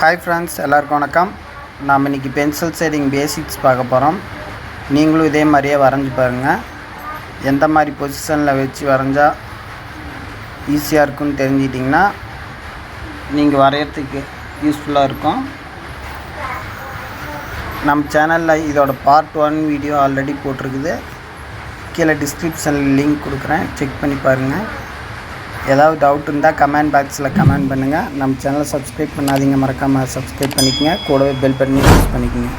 Hi friends எல்லாருக்கும் வணக்கம். நாம் இன்றைக்கி பென்சில் ஷேடிங் பேசிக்ஸ் பார்க்க போகிறோம் நீங்களும் இதே மாதிரியே வரைஞ்சி பாருங்கள் எந்த மாதிரி பொசிஷனில் வச்சு வரைஞ்சா ஈஸியாக இருக்குன்னு தெரிஞ்சிட்டிங்கன்னா நீங்கள் வரையறதுக்கு யூஸ்ஃபுல்லாக இருக்கும். நம்ம சேனலில் இதோட பார்ட் ஒன் வீடியோ ஆல்ரெடி போட்டிருக்குது. கீழே டிஸ்கிரிப்ஷனில் லிங்க் கொடுக்குறேன். செக் பண்ணி பாருங்கள் ஏதாவது டவுட் இருந்தால் கமெண்ட் பாக்ஸில் கமெண்ட் பண்ணுங்கள் நம்ம சேனலை சப்ஸ்கிரைப் பண்ணாதீங்க. மறக்காமல் சப்ஸ்கிரைப் பண்ணிக்கங்க. கூடவே பெல் பட்டனையும் யூஸ் பண்ணிக்கோங்க.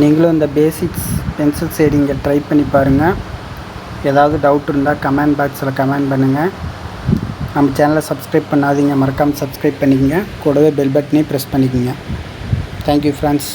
நீங்களும் இந்த பேசிக்ஸ் பென்சில் ஷேடிங்கை ட்ரை பண்ணி பாருங்கள் ஏதாவது டவுட் இருந்தால் கமெண்ட் பாக்ஸில் கமெண்ட் பண்ணுங்கள் நம்ம சேனலை சப்ஸ்கிரைப் பண்ணாதீங்க. மறக்காமல் சப்ஸ்கிரைப் பண்ணிக்கோங்க. கூடவே பெல் பட்டனையும் ப்ரெஸ் பண்ணிக்கோங்க. Thank you friends